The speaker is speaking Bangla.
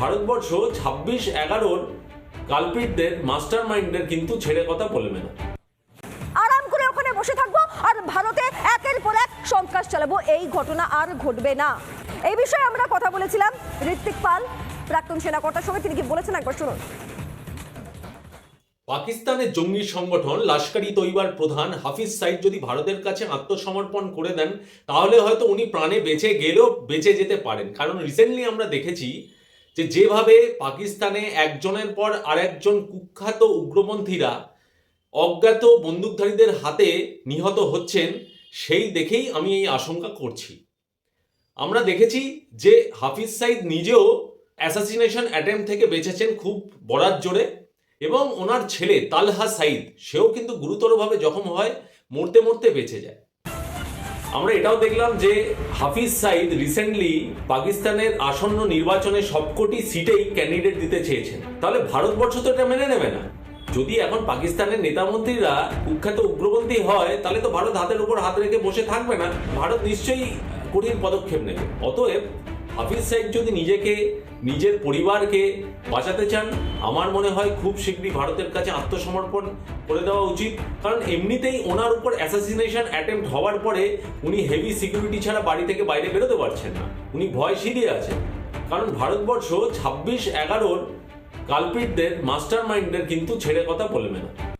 ভারতবর্ষ ছাব্বিশ এগারোর কালপিটদের মাস্টার মাইন্ডের কিন্তু ছেড়ে কথা বলবে না। আরাম করে ওখানে বসে থাকব আর ভারতে একের পর এক সন্ত্রাস চালাবো এই ঘটনা আর ঘটবে না। এই বিষয়ে আমরা কথা বলেছিলাম ঋত্বিক পাল প্রাক্তন সেনাকর্তার সঙ্গে তিনি কি বলেছেন একবার শুনুন। পাকিস্তানের জঙ্গি সংগঠন লস্করি তৈবার প্রধান হাফিজ সাইদ যদি ভারতের কাছে আত্মসমর্পণ করে দেন তাহলে হয়তো উনি প্রাণে বেঁচে গেলেও বেঁচে যেতে পারেন। কারণ রিসেন্টলি আমরা দেখেছি যে যেভাবে পাকিস্তানে একজনের পর আরেকজন কুখ্যাত উগ্রপন্থীরা অজ্ঞাত বন্দুকধারীদের হাতে নিহত হচ্ছেন, সেই দেখেই আমি এই আশঙ্কা করছি। আমরা দেখেছি যে হাফিজ সাইদ নিজেও অ্যাসাসিনেশন অ্যাটেম্প থেকে বেঁচেছেন খুব বরাত জোরে এবং ওনার ছেলে তালহা সাইদ, সেও কিন্তু গুরুতরভাবে জখম হয়, মরতে মরতে বেঁচে যায়। আমরা এটাও দেখলাম যে হাফিজ সাইদ রিসেন্টলি পাকিস্তানের আসন্ন নির্বাচনে সবকটি সিটেই ক্যান্ডিডেট দিতে চেয়েছেন। তাহলে ভারতবর্ষ তো এটা মেনে নেবে না। যদি এখন পাকিস্তানের নেতামন্ত্রীরা কুখ্যাত উগ্রপন্থী হয়, তাহলে তো ভারত হাতের উপর হাত রেখে বসে থাকবে না। ভারত নিশ্চয়ই কঠিন পদক্ষেপ নেবে। অতএব হাফিজ সাইদ যদি নিজেকে, নিজের পরিবারকে বাঁচাতে চান, আমার মনে হয় খুব শীঘ্রই ভারতের কাছে আত্মসমর্পণ করে দেওয়া উচিত। কারণ এমনিতেই ওনার উপর অ্যাসাসিনেশন অ্যাটেম্প্ট হওয়ার পরে উনি হেভি সিকিউরিটি ছাড়া বাড়ি থেকে বাইরে বেরোতে পারছেন না। উনি ভয় সিঁড়িয়ে আছেন। কারণ ভারতবর্ষ ছাব্বিশ এগারোর কালপিটদের মাস্টার মাইন্ডের কিন্তু ছেড়ে কথা বলবে না।